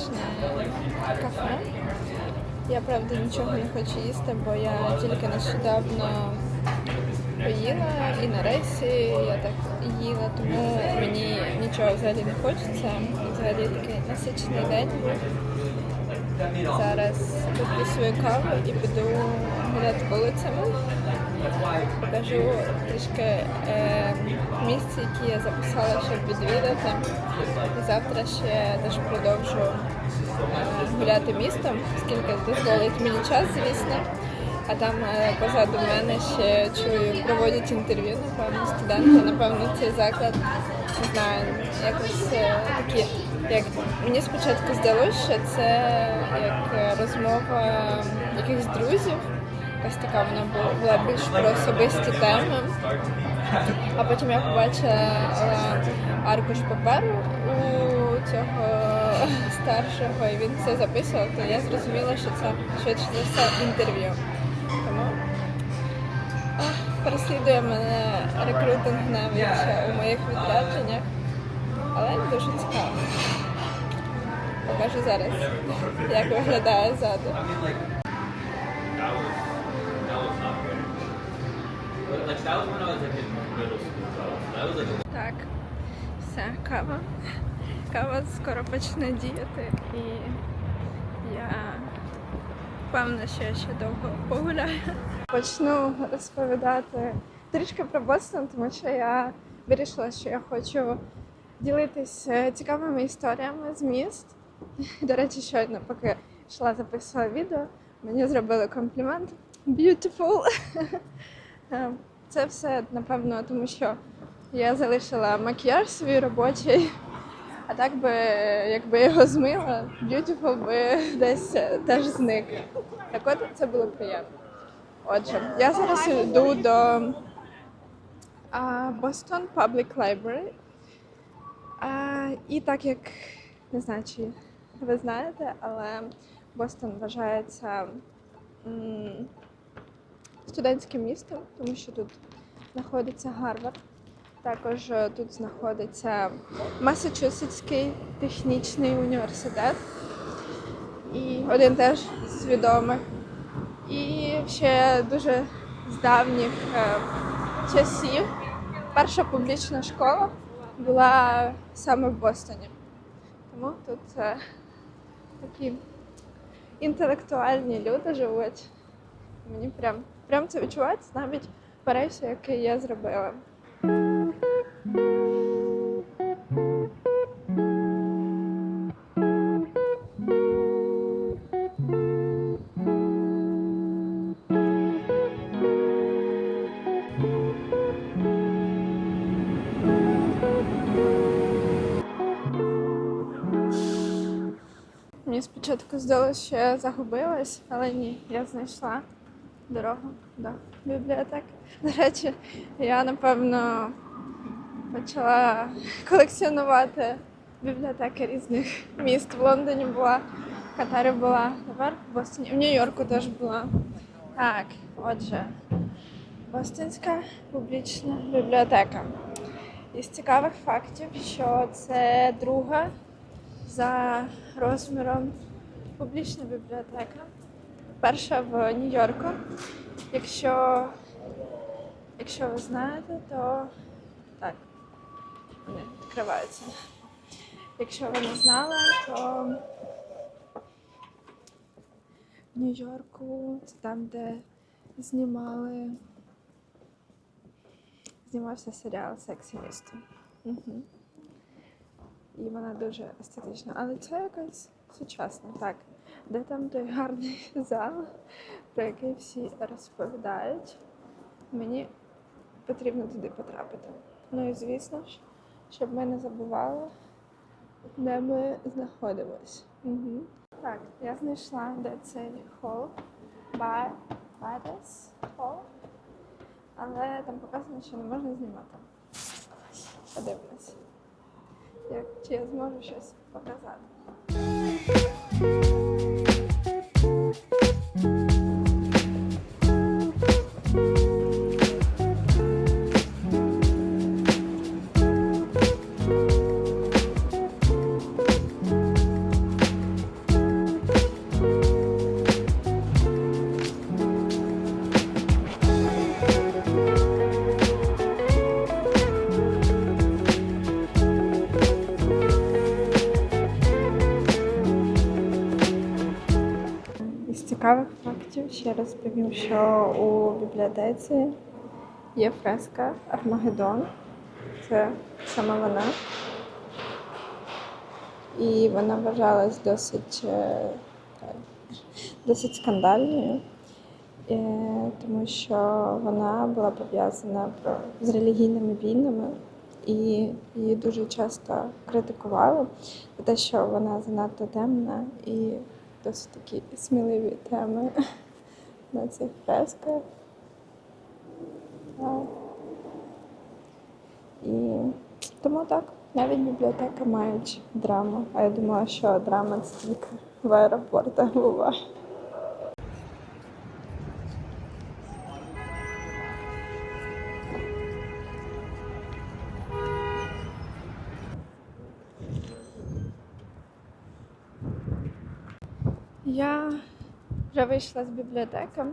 затишне кафе. Я правда нічого не хочу їсти, бо я тільки нещодавно поїла і на рейсі я так їла, тому мені нічого взагалі не хочеться. Взагалі такий насичений день. Зараз свою каву і піду гуляти вулицями. Покажу трішки е, місць, які я записала, щоб відвідати. І завтра ще теж продовжу е, гуляти містом, скільки дозволить мені час, звісно. А там е, позаду мене ще чую, проводять інтерв'ю, напевно, студенти. Напевно, цей заклад не знаю, якось е, такі. Як мені спочатку здалося, що це як розмова якихось друзів. Якась така вона була, була більш про особисті теми. А потім я побачила е, аркуш паперу у цього старшого, і він це записував, то я зрозуміла, що це швидше за все інтерв'ю. Тому переслідує мене рекрутинг навіть у моїх відрядженнях, але дуже цікаво. Покажу зараз, як виглядає ззаду. Так, все, кава. Кава скоро почне діяти і я впевнена, що я ще довго погуляю. Почну розповідати трішки про Бостон, тому що я вирішила, що я хочу ділитись е, цікавими історіями з міст. До речі, щойно, поки йшла записувала відео, мені зробили комплімент. Beautiful! Е, Це все, напевно, тому що я залишила макіяж свій робочий, а так би, якби його змила, Beautiful би десь е, теж зник. Так от це було приємно. Отже, я зараз йду до а, Boston Public Library. А, і так як не знаю, чи ви знаєте, але Бостон вважається м, студентським містом, тому що тут знаходиться Гарвард. Також е, тут знаходиться Масачусетський технічний університет. І один теж з. І ще дуже з давніх е, часів перша публічна школа була саме в Бостоні. Тому тут е, такі інтелектуальні люди живуть. Мені прям, прям це відчувається навіть в рейсу, який я зробила. Здалося, що я загубилась, але ні, я знайшла дорогу до бібліотеки. До речі, я напевно почала колекціонувати бібліотеки різних міст. В Лондоні була, в Катарі була, тепер в Бостоні, в Нью-Йорку теж була. Так, отже, Бостонська публічна бібліотека. Із цікавих фактів, що це друга за розміром публічна бібліотека. Перша в Нью-Йорку. Якщо, якщо ви знаєте, то так, вони відкриваються. Якщо ви не знали, то в Нью-Йорку це там, де знімали. Знімався серіал Сексі місто. Угу. І вона дуже естетична. Але це якась сучасна, так. Де там той гарний зал, про який всі розповідають. Мені потрібно туди потрапити. Ну і звісно ж, щоб ми не забували, де ми знаходимось. Угу. Так, я знайшла, де цей хол. Ба- Бадес хол. Але там показано, що не можна знімати. Подивимось. Як, чи я зможу щось показати. Цікавих ще раз повім, що у бібліотеці є фреска Армагеддон. Це саме вона. І вона вважалась досить, е, досить скандальною, е, тому що вона була пов'язана з релігійними війнами, і її дуже часто критикували за те, що вона занадто темна і досить такі сміливі теми на цих фресках. І тому так, навіть бібліотека мають драму. А я думала, що драма це тільки в аеропортах буває. Вже вийшла з бібліотеки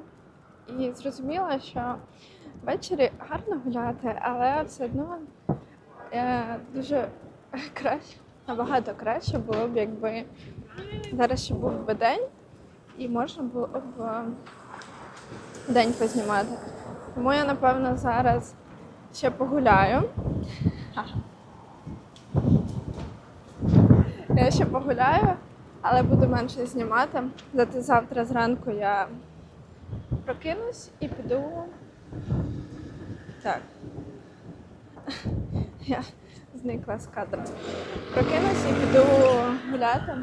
і зрозуміла, що ввечері гарно гуляти, але все одно е, дуже краще, набагато краще було б, якби зараз ще був би день і можна було б е, день познімати. Тому я, напевно, зараз ще погуляю. Я ще погуляю, але буду менше знімати. Зате завтра зранку я прокинусь і піду. Так. Я зникла з кадру. Прокинусь і піду гуляти,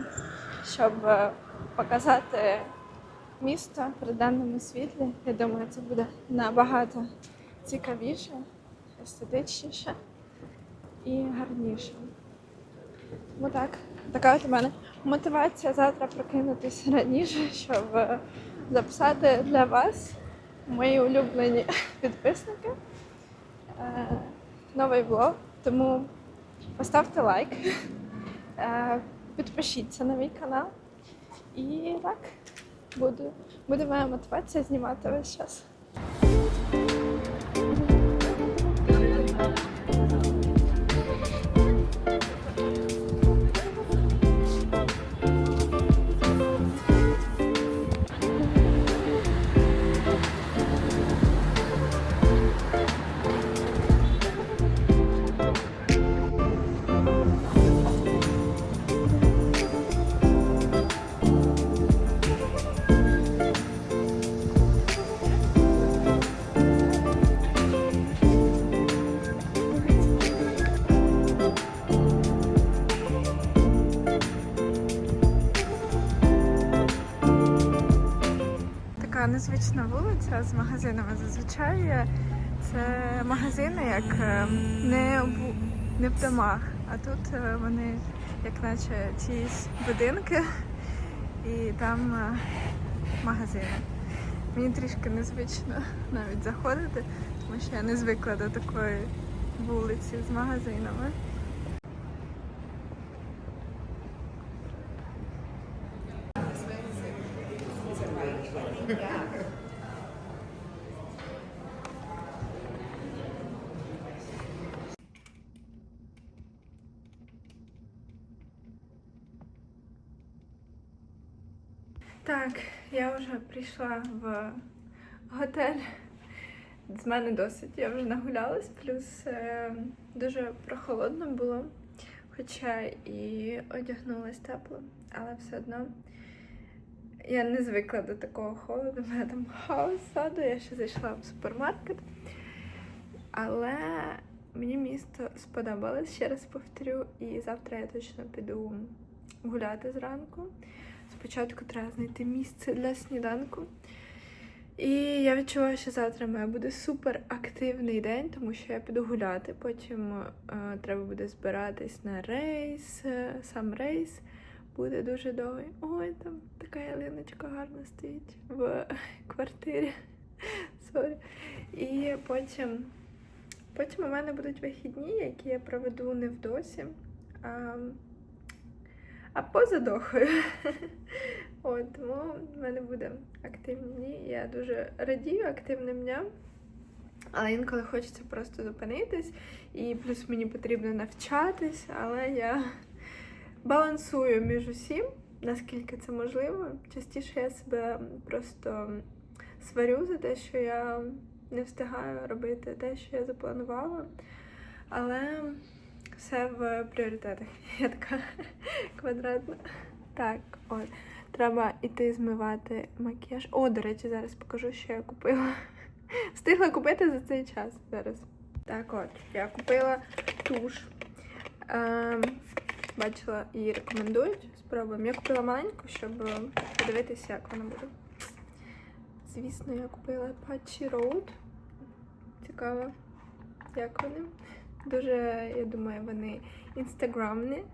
щоб е, показати місто при денному світлі. Я думаю, це буде набагато цікавіше, естетичніше і гарніше. Тому так, така от у мене мотивація завтра прокинутися раніше, щоб е, записати для вас, мої улюблені підписники, е, новий влог. Тому поставте лайк, е, підпишіться на мій канал. І так, буду, буде моя мотивація знімати весь час. Незвична вулиця з магазинами. Зазвичай це магазини як е, не в, не в домах, а тут е, вони як наче чиїсь будинки і там е, магазини. Мені трішки незвично навіть заходити, тому що я не звикла до такої вулиці з магазинами. Так, я вже прийшла в готель. З мене досить. Я вже нагулялась, плюс е, дуже прохолодно було, хоча і одягнулась тепло, але все одно я не звикла до такого холоду. У мене там хаос ззаду, я ще зайшла в супермаркет. Але мені місто сподобалось, ще раз повторю, і завтра я точно піду гуляти зранку. Спочатку треба знайти місце для сніданку. І я відчуваю, що завтра має буде супер активний день, тому що я піду гуляти. Потім е, треба буде збиратись на рейс. Сам рейс буде дуже довгий. Ой, там така ялиночка гарна стоїть в квартирі. Сорі. І потім, потім у мене будуть вихідні, які я проведу не в досі, а, а поза дохою. От, тому в мене буде активні дні. Я дуже радію активним дням. Але інколи хочеться просто зупинитись, і плюс мені потрібно навчатись, але я балансую між усім. наскільки це можливо. Частіше я себе просто сварю за те, що я не встигаю робити те, що я запланувала. Але все в пріоритетах. Я така квадратна. Так, от. Треба іти змивати макіяж. О, до речі, зараз покажу, що я купила. Встигла купити за цей час зараз. Так от, я купила туш. Ем, бачила, її рекомендують. Спробуємо. Я купила маленьку, щоб подивитися, як вона буде. Звісно, я купила Patchy Road. Цікаво, як вони. Дуже, я думаю, вони інстаграмні,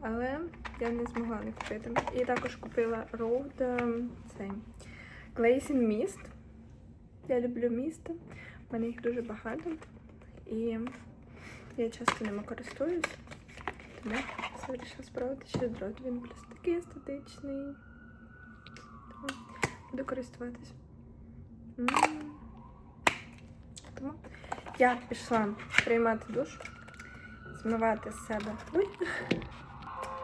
але я не змогла не купити. І також купила Road ем, цей Glazing Mist. Я люблю місто. У мене їх дуже багато. І я часто ними користуюсь. Тому вирішила спробувати ще дрот. Він плюс такий естетичний. Тому буду користуватись. Тому я пішла приймати душ, змивати з себе.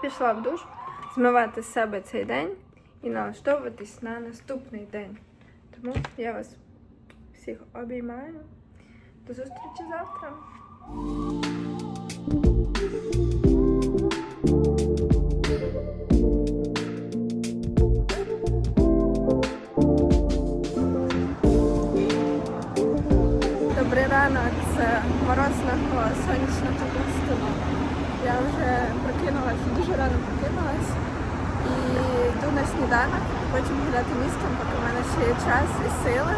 Пішла в душ, змивати з себе цей день і налаштовуватись на наступний день. Тому я вас всіх обіймаю. До зустрічі завтра. Ранок з морозного сонячного Бостону. Я вже прокинулася, дуже рано прокинулась і йду на сніданок, потім гуляти містом, поки в мене ще є час і сили,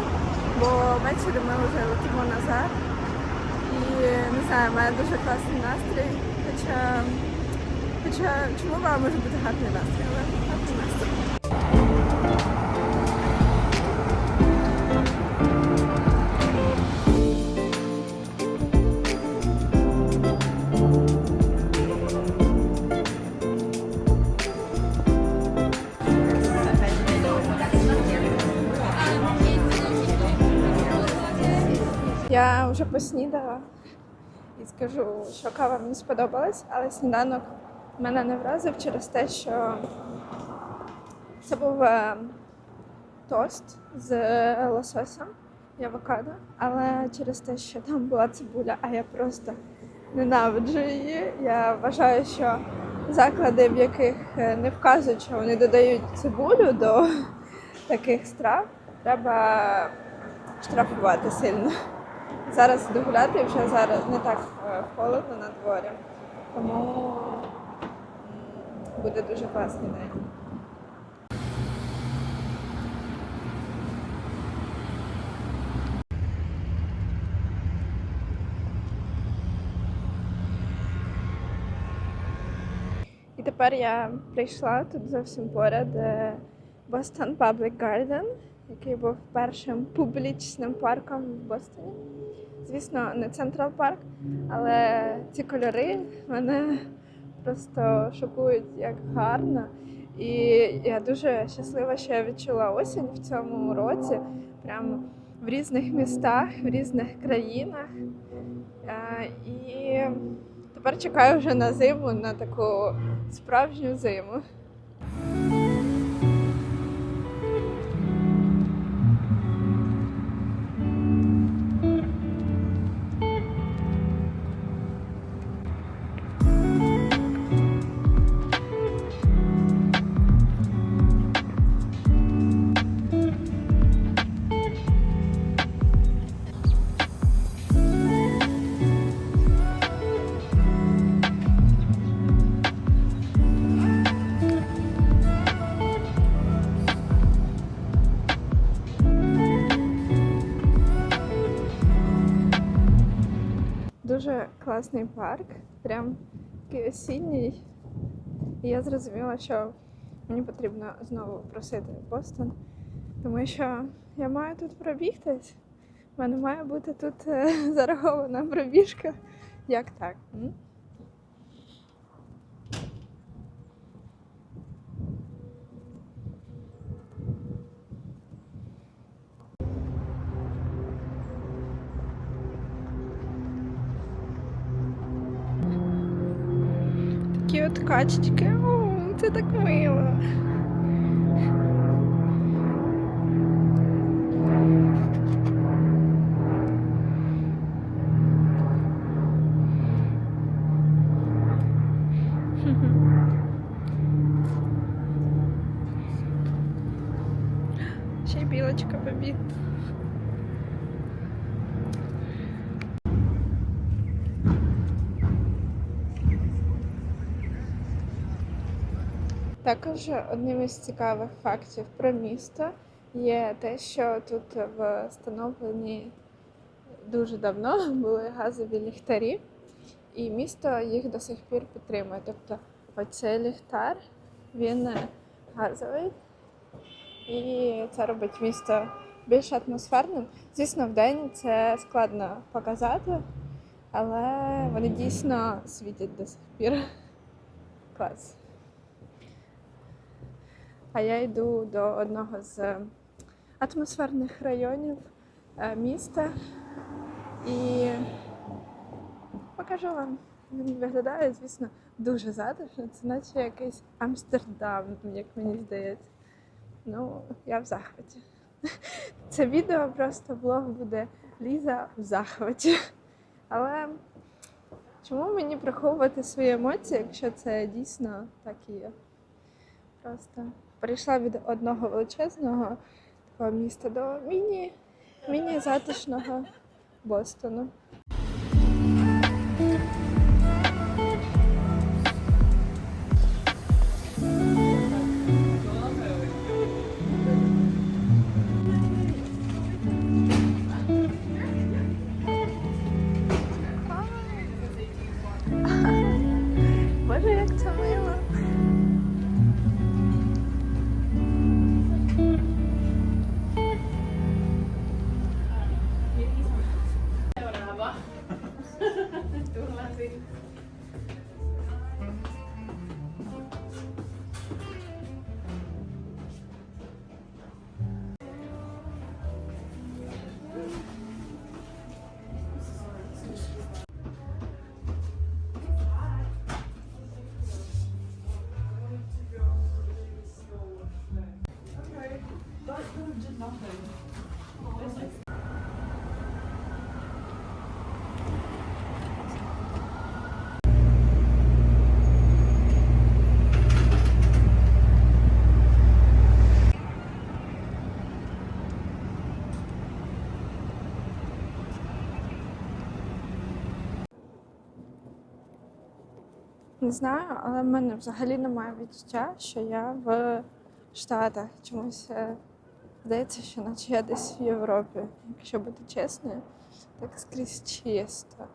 бо ввечері ми вже летимо назад. І не знаю, в мене дуже класний настрій. Хоча, хоча чому в мене може бути гарний настрій, але гарний настрій. Я вже поснідала і скажу, що кава мені сподобалась, але сніданок мене не вразив через те, що це був е, тост з лососем і авокадо, але через те, що там була цибуля, а я просто ненавиджу її. Я вважаю, що заклади, в яких е, не вказують, що вони додають цибулю до таких страв, треба штрафувати сильно. Зараз іду гуляти, вже зараз не так е, холодно на дворі, тому буде дуже класний день. І тепер я прийшла тут зовсім поряд е, Boston Public Garden, який був першим публічним парком в Бостоні. Звісно, не Централ Парк, але ці кольори мене просто шокують як гарно. І я дуже щаслива, що я відчула осінь в цьому році, прямо в різних містах, в різних країнах. Е, І тепер чекаю вже на зиму, на таку справжню зиму. Класний парк, прям такий осінній. І я зрозуміла, що мені потрібно знову просити Бостон, тому що я маю тут пробігтись. У мене має бути тут е, зарахована пробіжка. Як так? Качечки. О, це так мило. Також одним із цікавих фактів про місто є те, що тут встановлені дуже давно були газові ліхтарі, і місто їх до сих пір підтримує. Тобто оцей ліхтар він газовий, і це робить місто більш атмосферним. Звісно, в день це складно показати, але вони дійсно світять до сих пір. Клас. А я йду до одного з атмосферних районів е, міста і покажу вам. Він виглядає, звісно, дуже затишно. Це наче якийсь Амстердам, як мені здається. Ну, я в захваті. Це відео просто влог буде Ліза в захваті. Але чому мені приховувати свої емоції, якщо це дійсно так і є? Просто перейшла від одного величезного такого міста до міні, міні затишного Бостону. Не знаю, але в мене взагалі немає відчуття, що я в Штатах. Чомусь е, здається, що наче я десь в Європі. Якщо бути чесною, так скрізь чисто,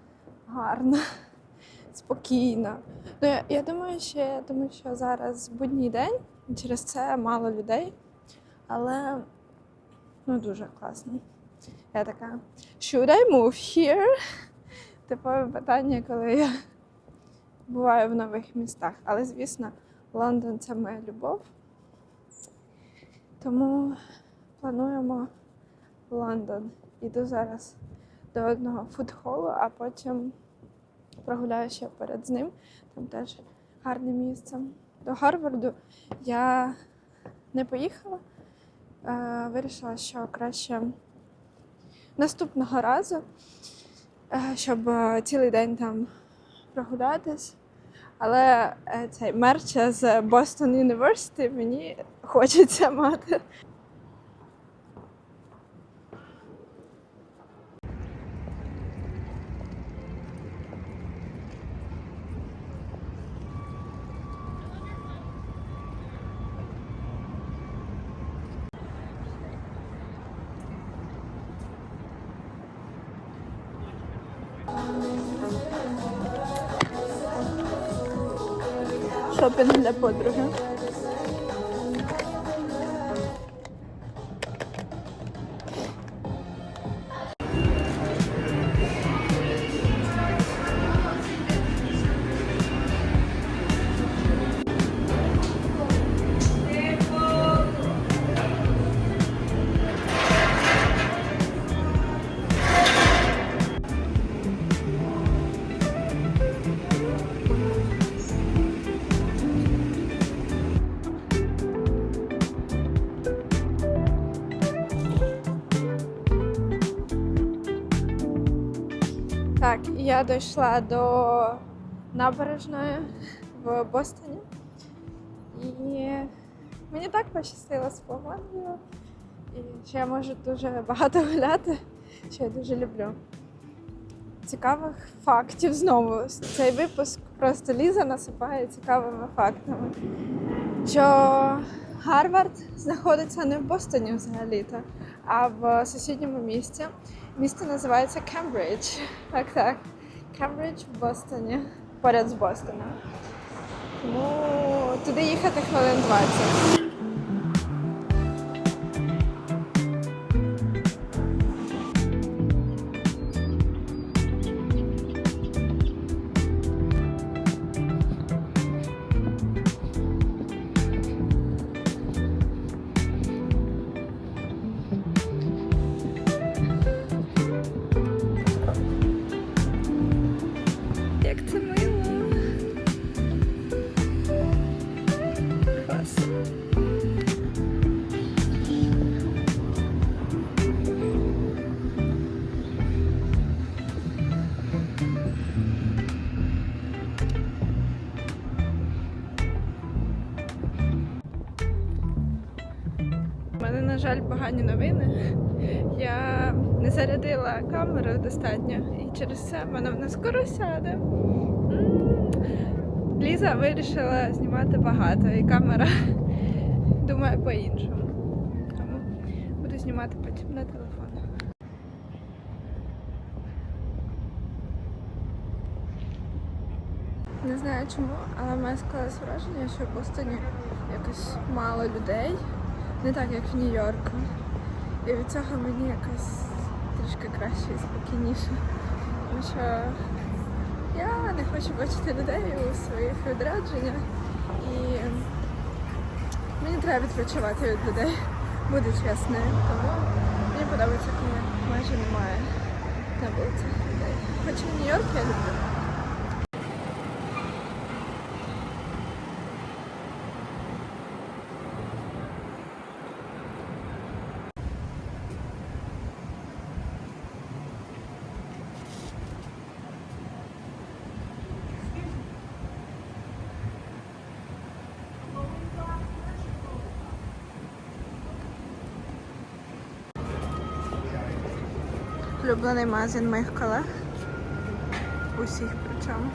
гарно, спокійно. Ну, я, я думаю, ще тому що зараз будній день, через це мало людей, але ну дуже класно. Я така, should I move here? Типове питання, коли я буваю в нових містах. Але, звісно, Лондон це моя любов. Тому плануємо Лондон. Іду зараз до одного фудхолу, а потім прогуляю ще перед з ним. Там теж гарне місце. До Гарварду я не поїхала. Е, Вирішила, що краще наступного разу, е, щоб е, цілий день там прогулятись. Але е, цей мерч з Boston University мені хочеться мати. Шопінг для подруги. Так, дійшла до набережної в Бостоні. І мені так пощастило з погодою. І ще я можу дуже багато гуляти, що я дуже люблю. Цікавих фактів знову. Цей випуск просто Ліза насипає цікавими фактами. Що Гарвард знаходиться не в Бостоні взагалі-то, а в сусідньому місті. Місто називається Кембридж. Так, так. Кембридж в Бостоні, поряд з Бостоном. Тому туди їхати хвилин 20. На жаль, погані новини. Я не зарядила камеру достатньо, і через це в мене вона скоро сяде. Ліза вирішила знімати багато, і камера думає по-іншому. Тому буду знімати потім на телефон. Не знаю чому, але в мене склалось враження, що в Бостоні якось мало людей, не так як в Нью-Йорку. І від цього мені якось трішки краще і спокійніше. Тому що я не хочу бачити людей у своїх відрядженнях. І мені треба відпочивати від людей, буду чесною. Тому мені подобається, коли майже немає на вулицях людей. Хоча Нью-Йорк я люблю. Улюблений магазин моїх колег. Усіх причому.